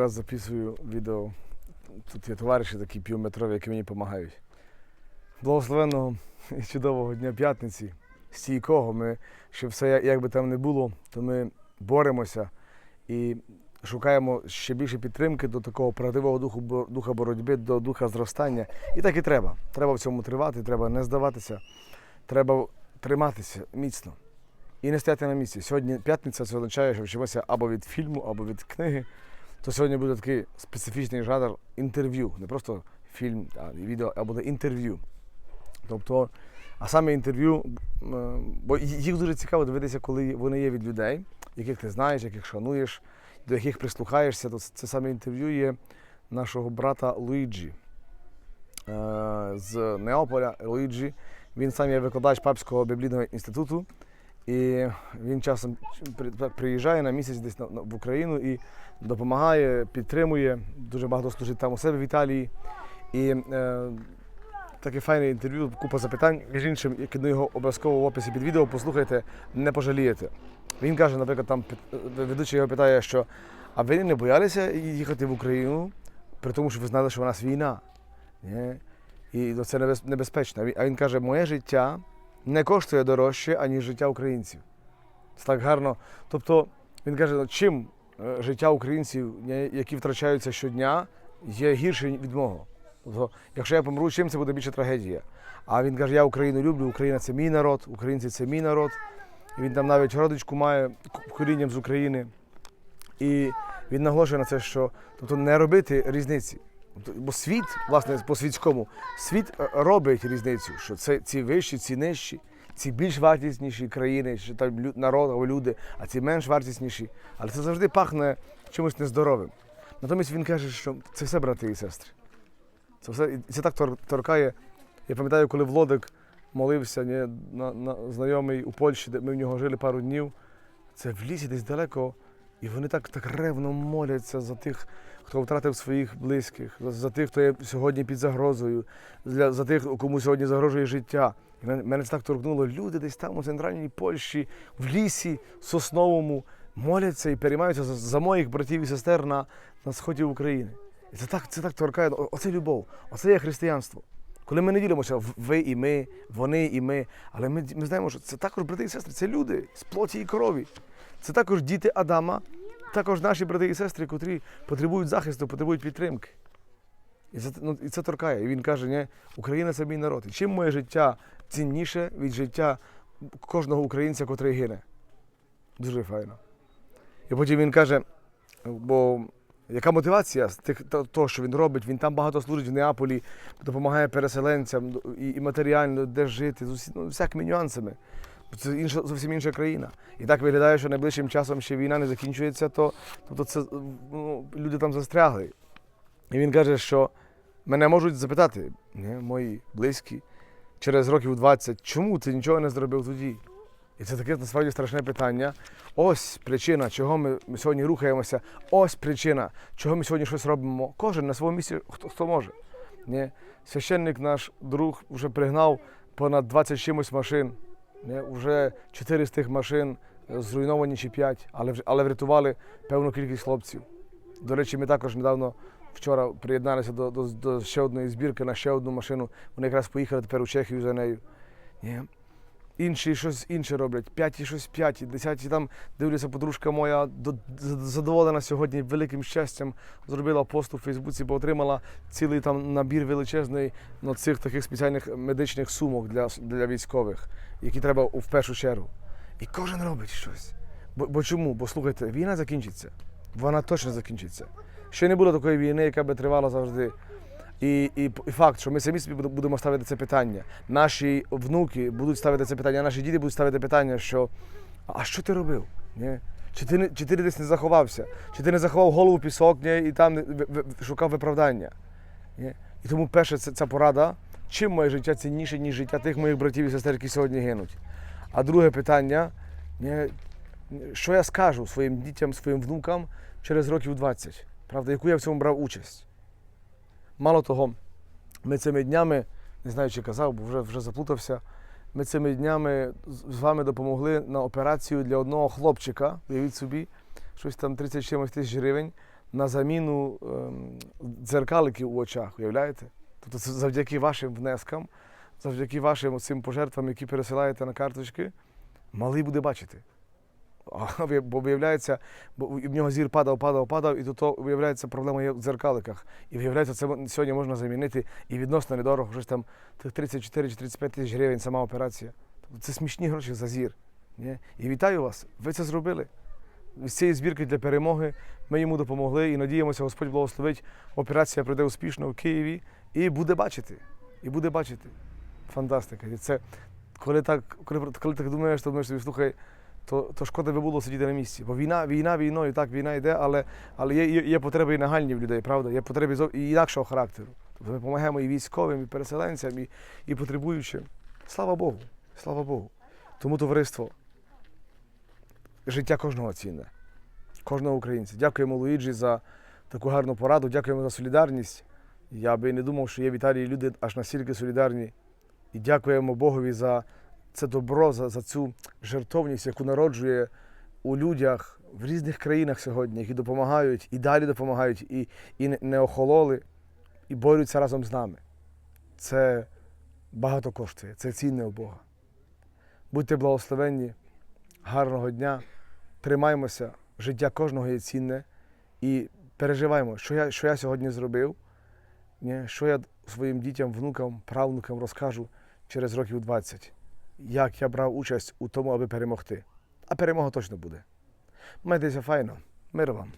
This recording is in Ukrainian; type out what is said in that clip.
раз записую відео. Тут є товариші такі півметрові, які мені допомагають. Благословенного і чудового дня п'ятниці, стійкого. Ми, що все як би там не було, то ми боремося і шукаємо ще більше підтримки до такого правдивого духу, духа боротьби, до духа зростання. І так і треба. Треба в цьому тривати, треба не здаватися, треба триматися міцно і не стояти на місці. Сьогодні п'ятниця це означає, що вчимося або від фільму, або від книги. То сьогодні буде такий специфічний жанр інтерв'ю, не просто фільм, а відео, а буде інтерв'ю. Тобто, а саме інтерв'ю, бо їх дуже цікаво дивитися, коли вони є від людей, яких ти знаєш, яких шануєш, до яких прислухаєшся. То це саме інтерв'ю є нашого брата Луїджі е, з Неаполя. Луїджі. Він сам є викладач Папського біблійного інституту. І він часом при- приїжджає на місяць десь в Україну і допомагає, підтримує. Дуже багато служить там у себе в Італії. І е, таке файне інтерв'ю, купа запитань. Між іншим, я кину його обов'язково в описі під відео, послухайте, не пожалієте. Він каже, наприклад, там е, ведучий його питає, що а ви не боялися їхати в Україну, при тому, що ви знали, що у нас війна. Ні? І це небез- небезпечно. А він каже, моє життя не коштує дорожче, аніж життя українців. Це так гарно. Тобто він каже, ну, чим е, життя українців, які втрачаються щодня, є гірше від мого. Тобто, якщо я помру, чим це буде більше трагедія. А він каже, я Україну люблю, Україна це мій народ, українці це мій народ. І він там навіть родичку має корінням з України. І він наголошує на це, що тобто не робити різниці. Бо світ, власне, по світському, світ е, робить різницю, що це ці вищі, ці нижчі, ці більш вартісніші країни, що там народ або люди, а ці менш вартісніші. Але це завжди пахне чимось нездоровим. Натомість він каже, що це все брати і сестри. Це все і це так торкає. Я пам'ятаю, коли Володик молився ні, на, на, знайомий у Польщі, де ми в нього жили пару днів. Це в лісі десь далеко, і вони так, так ревно моляться за тих, хто втратив своїх близьких, за, тих, хто є сьогодні під загрозою, для, за тих, кому сьогодні загрожує життя. І мене це так торкнуло. Люди десь там у центральній Польщі, в лісі сосновому моляться і переймаються за, за моїх братів і сестер на, на сході України. І це так, це так торкає. Оце любов, оце є християнство. Коли ми не ділимося ви і ми, вони і ми, але ми, ми знаємо, що це також брати і сестри, це люди з плоті і крові. Це також діти Адама, також наші брати і сестри, котрі потребують захисту, потребують підтримки. І це, ну, і це торкає. І він каже, ні, Україна це мій народ. І чим моє життя цінніше від життя кожного українця, котрий гине. Дуже файно. І потім він каже, бо яка мотивація з тих, то- того, що він робить? Він там багато служить в Неаполі, допомагає переселенцям і, і матеріально, де жити, з усі, ну, всякими нюансами. Це інша, зовсім інша країна. І так виглядає, що найближчим часом ще війна не закінчується, то тобто це, ну, люди там застрягли. І він каже, що мене можуть запитати, ні, мої близькі, через років 20, чому ти нічого не зробив тоді? І це таке насправді страшне питання. Ось причина, чого ми, сьогодні рухаємося. Ось причина, чого ми сьогодні щось робимо. Кожен на своєму місці, хто, хто може. Ні? Священник наш друг вже пригнав понад 20 чимось машин. Ні? Уже 4 з тих машин е, зруйновані чи 5, але, але врятували певну кількість хлопців. До речі, ми також недавно вчора приєдналися до, до, до ще одної збірки на ще одну машину. Вони якраз поїхали тепер у Чехію за нею. Ні? Інші щось інше роблять, п'яті щось п'яті, десяті там дивлюся, подружка моя задоволена сьогодні великим щастям. Зробила пост у Фейсбуці, бо отримала цілий там набір величезний ну, цих таких спеціальних медичних сумок для, для військових, які треба в першу чергу. І кожен робить щось. Бо, бо чому? Бо слухайте, війна закінчиться. Вона точно закінчиться. Ще не було такої війни, яка би тривала завжди. І, і, і факт, що ми самі собі будемо ставити це питання. Наші внуки будуть ставити це питання, наші діти будуть ставити питання, що а що ти робив? Ні? Чи ти, чи ти десь не заховався? Чи ти не заховав голову в пісок ні? і там шукав виправдання? Ні? І тому перше, це, ця порада, чим моє життя цінніше, ніж життя тих моїх братів і сестер, які сьогодні гинуть. А друге питання, ні, що я скажу своїм дітям, своїм внукам через років 20? Правда, яку я в цьому брав участь? Мало того, ми цими днями, не знаю, чи казав, бо вже, вже заплутався. Ми цими днями з вами допомогли на операцію для одного хлопчика, уявіть собі, щось там 30 чимось тисяч гривень. на заміну ем, дзеркаликів у очах, уявляєте? Тобто це завдяки вашим внескам, завдяки вашим цим пожертвам, які пересилаєте на карточки, малий буде бачити. Бо виявляється, бо в нього зір падав, падав, падав, і то виявляється, проблема є в дзеркаликах. І виявляється, це сьогодні можна замінити і відносно недорого, щось там тих 34 чи 35 тисяч гривень сама операція. Тобто це смішні гроші за зір. Ні? І вітаю вас, ви це зробили. З цієї збірки для перемоги ми йому допомогли і надіємося, Господь благословить. Операція пройде успішно в Києві і буде бачити. І буде бачити. Фантастика. І це коли так, коли, коли так думаєш, то думаєш собі, слухай, то, то шкода би було сидіти на місці. Бо війна, війна війною, так, війна йде, але, але є, є, потреби і нагальні в людей, правда? Є потреби і інакшого характеру. Тобто ми допомагаємо і військовим, і переселенцям, і, і потребуючим. Слава Богу, слава Богу. Тому товариство, життя кожного цінне, кожного українця. Дякуємо Луїджі за таку гарну пораду, дякуємо за солідарність. Я би не думав, що є в Італії люди аж настільки солідарні. І дякуємо Богові за це добро, за, за цю жертовність, яку народжує у людях в різних країнах сьогодні, які допомагають і далі допомагають, і, і не- охололи, і борються разом з нами. Це багато коштує, це цінне у Бога. Будьте благословенні, гарного дня, тримаймося, життя кожного є цінне і переживаємо, що я, що я сьогодні зробив, що я своїм дітям, внукам, правнукам розкажу через років 20, як я брав участь у тому, аби перемогти. А перемога точно буде. Майтеся файно, мир вам.